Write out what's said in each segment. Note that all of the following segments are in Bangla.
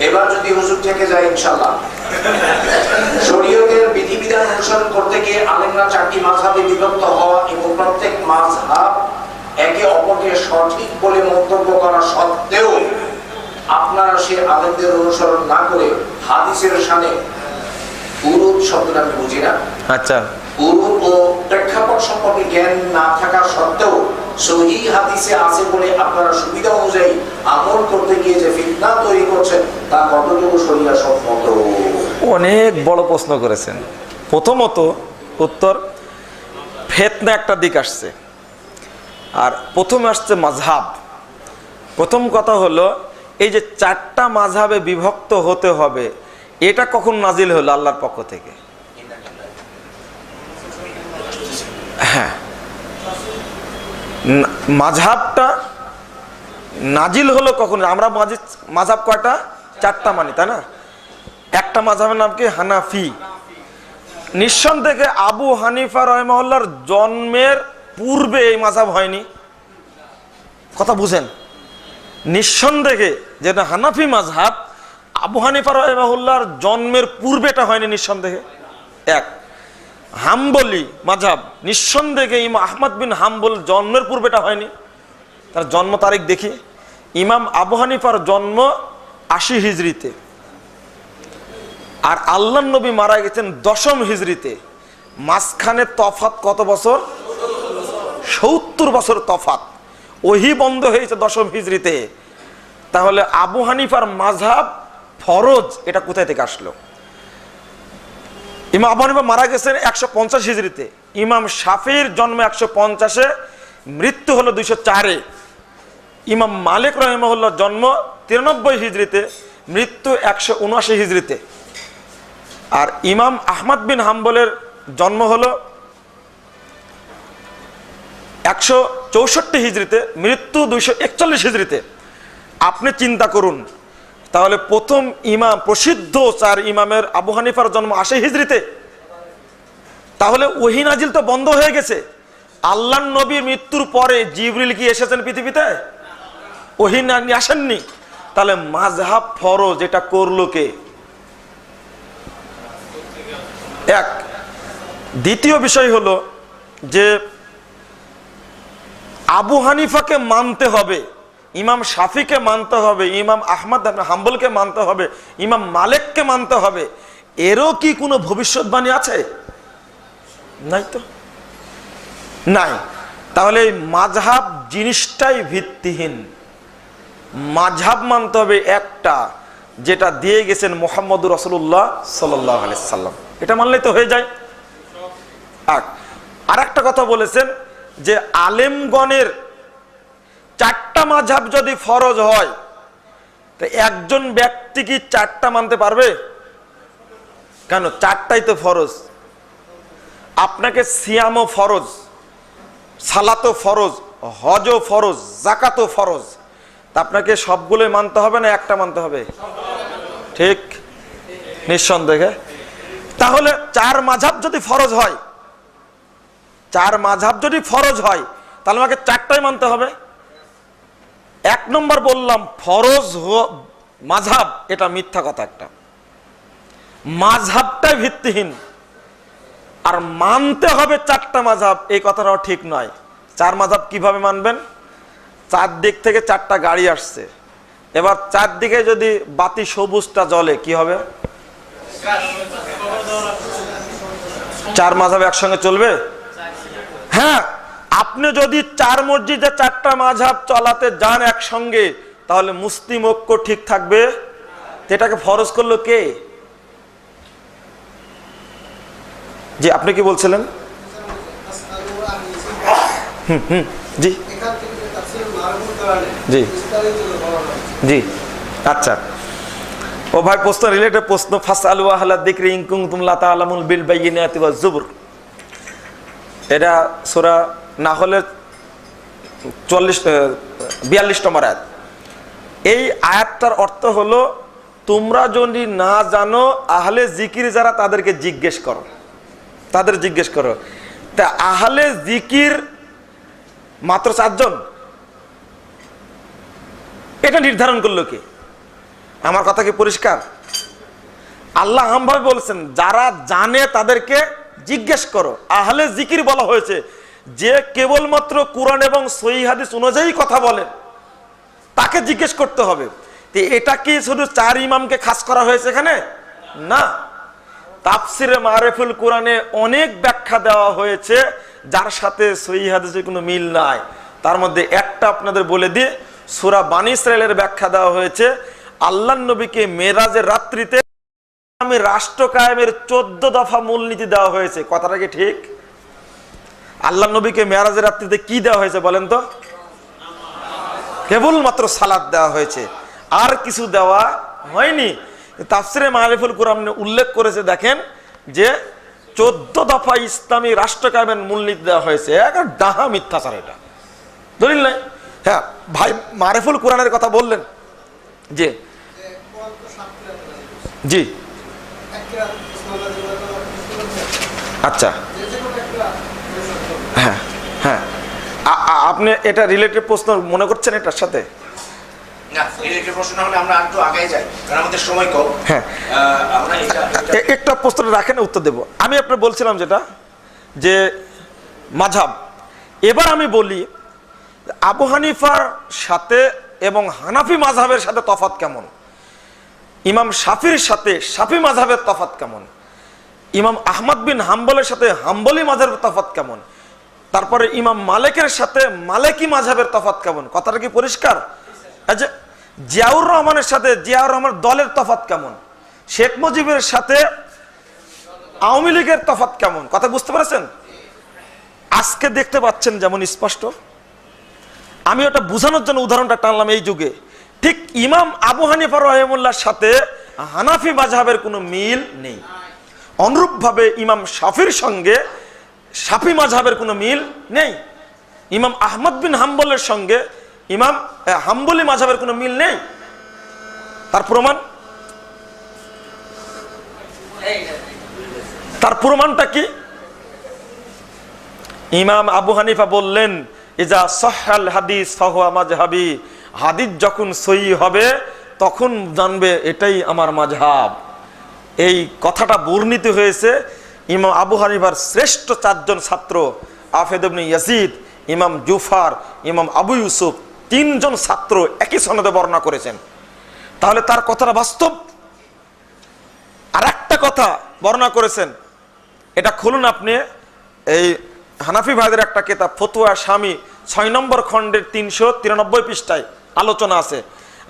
এবার যদি হুজুর থেকে যায় ইনশাল্লাহ শরীয়তের বিধিবিধান অনুসরণ করতে গিয়ে আলেমরা চারটি মাঝহাবে বিভক্ত হওয়া এবং প্রত্যেক মাঝহাব একে অপরকে সঠিক বলে মন্তব্য করা সত্ত্বেও আপনারা সে আলেমদের অনুসরণ না করে হাদিসের সানে উরুদ শব্দটা আমি বুঝি না। আচ্ছা। উরুদ ও প্রেক্ষাপট সম্পর্কে জ্ঞান না থাকা সত্ত্বেও সহি হাদিসে আছে বলে আপনারা সুবিধা অনুযায়ী আমল করতে গিয়ে যে ফিতনা তৈরি করছেন, তা কতটুকু সম্মত? অনেক বড় প্রশ্ন করেছেন। প্রথমত উত্তর, ফেতনা একটা দিক আসছে। আর প্রথমে আসছে মাঝহাব। প্রথম কথা হলো, এই যে চারটা মাঝহাবে বিভক্ত হতে হবে, এটা কখন নাজিল হলো আল্লাহর পক্ষ থেকে? হ্যাঁ। মাঝহাবটা নাজিল হলো কখন? আমরা মাঝি, মাঝহাব কয়টা? চারটা মানি, তাই না? একটা মাঝহাবের নাম কি? হানাফি। নিঃসন্দেহে আবু হানিফা রহমাল্লার জন্মের পূর্বে এই মাঝহাব হয়নি। কথা বুঝেন। নিঃসন্দেহে যেটা হানাফি মাঝহাব, আবু হানিফা রহমাহুল্লার জন্মের পূর্বে এটা হয়নি নিঃসন্দেহে। এক। হাম্বলি মাঝহাব। নিঃসন্দেহে ইমাম আহমদ বিন হাম্বল জন্মের পূর্বে এটা হয়নি। তার জন্ম তারিখ দেখি। ইমাম আবু হানিফার জন্ম আশি হিজড়িতে। আর আল্লাহ নবী মারা গেছেন দশম হিজড়িতে। মাঝখানে তফাত কত বছর? সত্তর বছর তফাত। ওহি বন্ধ হয়েছে দশম হিজড়িতে। তাহলে আবু হানিফার মাঝহাব ফরজ, এটা কোথায় থেকে আসলো? ইমাম আবু হানিফা মারা গেছেন একশো পঞ্চাশ হিজড়িতে। ইমাম শাফির জন্ম একশো পঞ্চাশে, মৃত্যু হলো দুইশো চারে। ইমাম মালিক রহমহল্লার জন্ম তিরানব্বই হিজড়িতে, মৃত্যু একশো উনআশি হিজড়িতে। আর ইমাম আহমদ বিন হাম্বলের জন্ম হলো একশো চৌষট্টি হিজড়িতে, মৃত্যু দুইশো একচল্লিশ হিজড়িতে। আপনি চিন্তা করুন তাহলে প্রথম ইমাম, প্রসিদ্ধ চার ইমামের আবু হানিফার জন্ম আসে হিজড়িতে। তাহলে ওহি নাজিল তো বন্ধ হয়ে গেছে। আল্লাহ নবীর মৃত্যুর পরে জিবরিল কি এসেছেন পৃথিবীতে? ওহি না আসেননি। তাহলে মাঝহাব ফরজ এটা করল কে? এক। দ্বিতীয় বিষয় হলো যে আবু হানিফাকে মানতে হবে। ইমাম শাফিকে মানতে হবে, ইমাম আহমদ হাম্বলকে মানতে হবে, ইমাম মালেককে মানতে হবে। এরও কি কোনো ভবিষ্যৎবাণী আছে? নাই তো। নাই। তাহলে এই মাঝহাব জিনিসটাই ভিত্তিহীন। মাঝহাব মানতে হবে একটা, যেটা দিয়ে গেছেন মোহাম্মদ রসুল্লাহ সাল্লাহ সাল্লাম। এটা মানলেই তো হয়ে যায়। আর একটা কথা বলেছেন যে আলেমগণের চারটা মাঝহাব যদি ফরজ হয়, তো একজন ব্যক্তি কি চারটা মানতে পারবে? কেন? চারটাই তো ফরজ। আপনাকে সিয়ামও ফরজ সালাতো ফরজ, হজও ফরজ জাকাতও ফরজ। তা আপনাকে সবগুলোই মানতে হবে না একটা মানতে হবে? ঠিক? নিঃসন্দেহে। তাহলে চার মাঝাব যদি ফরজ হয়, চার মাঝাব যদি ফরজ হয়, তাহলে আমাকে চারটাই মানতে হবে? এক নম্বর বললাম, ফরজ মাঝাব এটা মিথ্যা কথা একটা। মাঝহাবটাই ভিত্তিহীন। আর মানতে হবে চারটা মাঝাব এই কথাটাও ঠিক নয়। চার মাঝাব কীভাবে মানবেন? চারদিক থেকে চারটা গাড়ি আসছে। এবার চারদিকে যদি বাতি সবুজটা জ্বলে, কি হবে? চার মাঝাব একসঙ্গে চলবে? হ্যাঁ আপনি যদি চার মসজিদে চারটা মাঝাব চলাতে যান একসঙ্গে, তাহলে মুসলিম ঐক্য ঠিক থাকবে? এটাকে ফরজ করল কে? জি, আপনি কি বলছিলেন? জি। জি। জি আচ্ছা। ও ভাই, প্রশ্ন রিলেটেড প্রশ্ন ফাস আলু আহলা দিকরি ইনকুম তুমলা তালামুল বিল বাইয়িনাতি ওয়াজ জুবুর এটা সূরা নাহলের চল্লিশ বিয়াল্লিশ নম্বর আয়াত। এই আয়াতটার অর্থ হলো, তোমরা যদি না জানো, আহলে জিকির যারা, তাদেরকে জিজ্ঞেস করো। তাদের জিজ্ঞেস করো। তা আহলে জিকির মাত্র চারজন? এটা নির্ধারণ করল কি? আমার কথা কি পরিষ্কার? আল্লাহ আমভাবে বলছেন, যারা জানে তাদেরকে জিজ্ঞেস করো। আহলে জিকির বলা হয়েছে যে কেবলমাত্র কোরআন এবং সহি হাদিস অনুযায়ী কথা বলেন তাকে জিজ্ঞেস করতে হবে, তো এটা কি শুধু চার ইমামকে খাস করা হয়েছে এখানে? না। তাফসিরে মারেফুল কোরআনে অনেক ব্যাখ্যা দেওয়া হয়েছে, যার সাথে সহি হাদিসের কোনো মিল নাই। তার মধ্যে একটা আপনাদের বলে দিয়ে সুরা বানী ইসরায়েলের ব্যাখ্যা দেওয়া হয়েছে, আল্লাহ নবীকে মেরাজের রাত্রিতে আমি রাষ্ট্র কায়েমের চোদ্দ দফা মূলনীতি দেওয়া হয়েছে। কথাটা কি ঠিক? আল্লাহ নবীকে মেয়ারাজের রাত্রিতে কি দেওয়া হয়েছে বলেন তো? কেবলমাত্র সালাদ দেওয়া হয়েছে। আর কিছু দেওয়া হয়নি। তাফসিরে মারিফুল কোরআন উল্লেখ করেছে, দেখেন যে চোদ্দ দফা ইসলামী রাষ্ট্র কায়েমের মূলনীতি দেওয়া হয়েছে। ডাহা মিথ্যাচার এটা। দলিল নাই? হ্যাঁ ভাই মারেফুল কোরআনের কথা বললেন যে জি। আচ্ছা। হ্যাঁ হ্যাঁ। আপনি এটা রিলেটেড প্রশ্ন মনে করছেন এটার সাথে? প্রশ্ন হ্যাঁ। একটা প্রশ্নটা রাখেন উত্তর দেব। আমি আপনার বলছিলাম যেটা যে মাঝাব এবার আমি বলি আবু হানিফার সাথে এবং হানাফি মাঝহাবের সাথে তফাত কেমন? ইমাম শাফির সাথে শাফি মাঝহাবের তফাত কেমন? ইমাম আহমদ বিন হাম্বলের সাথে হাম্বলি মাঝহের তফাত কেমন? তারপরে ইমাম মালিকের সাথে মালিকি মাঝহের তফাত কেমন? কথাটা কি পরিষ্কার? জিয়াউর রহমানের সাথে জিয়াউর রহমান দলের তফাত কেমন? শেখ মুজিবের সাথে আওয়ামী লীগের তফাত কেমন? কথা বুঝতে পেরেছেন? আজকে দেখতে পাচ্ছেন যেমন স্পষ্ট। আমি ওটা বোঝানোর জন্য উদাহরণটা টানলাম এই যুগে। ঠিক ইমাম আবু হানিফা রহিমুল্লাহর সাথে হানাফি মাঝহাবের কোনো মিল নেই। অনুরূপভাবে ইমাম শাফির সঙ্গে শাফি মাঝহাবের কোনো মিল নেই? ইমাম আহমদ বিন হাম্বলের সঙ্গে ইমাম হাম্বলি মাঝহাবের কোনো মিল নেই? তার প্রমাণ? তার প্রমাণটা কি? ইমাম আবু হানিফা বললেন, ইজা সহাল হাদিস মাজহাবি হাদিস যখন সই হবে, তখন জানবে এটাই আমার মাঝহাব এই কথাটা বর্ণিত হয়েছে ইমাম আবু হানিফার শ্রেষ্ঠ চারজন ছাত্র, আফেদ ইবনে ইয়াজিদ, ইমাম জুফার, ইমাম আবু ইউসুফ, তিনজন ছাত্র একই সনদে বর্ণনা করেছেন। তাহলে তার কথাটা বাস্তব? আর একটা কথা বর্ণনা করেছেন, এটা খুলুন আপনি, এই হানাফি ভাইদের একটা কেতাব, ফতুয়া স্বামী, ছয় নম্বর খণ্ডের তিনশো তিরানব্বই পৃষ্ঠায় আলোচনা আছে।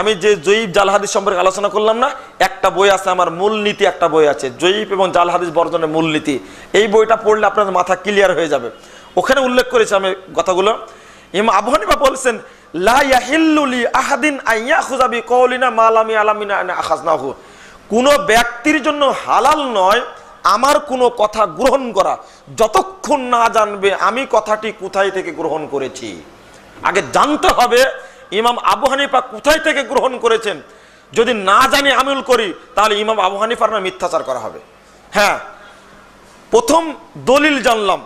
আমি যে জয়ীব জাল হাদিস সম্পর্কে আলোচনা করলাম না, একটা বই আছে আমার মূলনীতি একটা বই আছে। জয়ীব এবং জাল হাদিস বর্জনের মূলনীতি এই বইটা পড়লে আপনার মাথা ক্লিয়ার হয়ে যাবে। ওখানে উল্লেখ করেছি আমি কথাগুলো। ইমাম আবু হানিফা বলছেন কোনো ব্যক্তির জন্য হালাল নয় আমার কোনো কথা গ্রহণ করা। যতক্ষণ না জানবে আমি কথাটি কোথায় থেকে গ্রহণ করেছি। আগে জানতে হবে ইমাম আবু হানিফা কোথায় থেকে গ্রহণ করেছেন? যদি না জানি আমল করি, তাহলে ইমাম আবু হানিফার না মিথ্যাচার করা হবে। হ্যাঁ প্রথম দলিল জানলাম।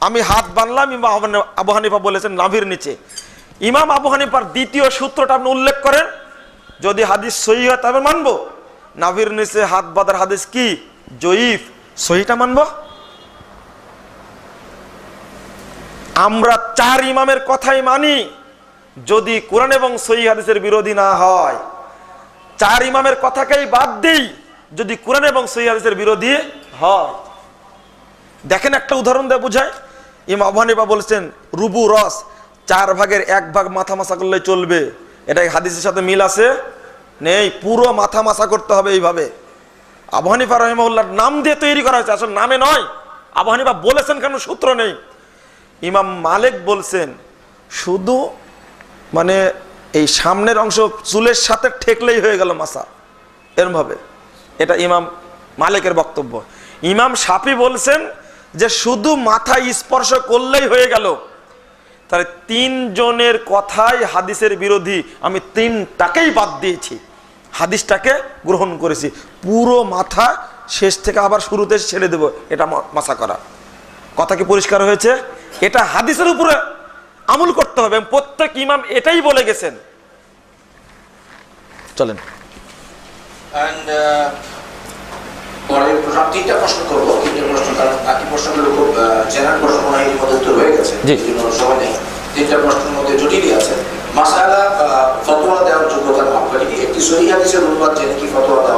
আমি হাত বানলাম, ইমাম আবু হানিফা বলেছেন নাভির নিচে। ইমাম আবু হানিফার দ্বিতীয় সূত্রটা আপনি উল্লেখ করেন। যদি হাদিস সহি হয়, তবে মানব। নাভির নিচে হাত বাঁধার হাদিস কি? জয়ীফ। সহিটা মানব? আমরা চার ইমামের কথাই মানি। যদি কোরআন এবং সহি হাদিসের বিরোধী না হয়, চার ইমামের কথাকেই বাদ দিই, যদি কোরআন এবং সহি হাদিসের বিরোধী হয়। দেখেন একটা উদাহরণ দেয় বুঝায় ইমাম আবু হানিফা বলছেন, রুবু রস, চার ভাগের এক ভাগ মাথা মাসা করলে চলবে। এটা হাদিসের সাথে মিল আছে? নেই, পুরো মাথা মাসা করতে হবে এইভাবে। আবু হানিফা রহিমউল্লাহর নাম দিয়ে তৈরি করা হয়েছে, আসলে নামে নয়। আবু হানিফা বলেছেন কেন সূত্র নেই। ইমাম মালিক বলছেন, শুধু মানে এই সামনের অংশ চুলের সাথে ঠেকলেই হয়ে গেল মাসা। এরমভাবে। এটা ইমাম মালিকের বক্তব্য। ইমাম সাফি বলছেন যে শুধু মাথায় স্পর্শ করলেই হয়ে গেল। তাহলে তিনজনের কথাই হাদিসের বিরোধী। আমি তিনটাকেই বাদ দিয়েছি। হাদিসটাকে গ্রহণ করেছি। পুরো মাথা শেষ থেকে আবার শুরুতে ছেড়ে দেব। এটা মাসা করা। কথা কি পরিষ্কার হয়েছে? এটা হাদিসের উপরে আমল করতে হবে প্রত্যেক ইমাম এটাই বলে গেছেন। চলেন। অ্যান্ড পরের প্রশ্ন আমি তিনটা প্রশ্ন করব তিনটা প্রশ্ন কারণ বাকি প্রশ্নগুলো খুব জেনারেল প্রশ্ন মনে হয় উত্তর হয়ে গেছে। নেই তিনটা প্রশ্নের মধ্যে জটিলই আছে। মাসালা ফতোয়া দেওয়ার যোগ্যতার মাপকাঠি কি? একটি সহি হাদিসের অনুবাদ জেনে কি ফতোয়া দেওয়া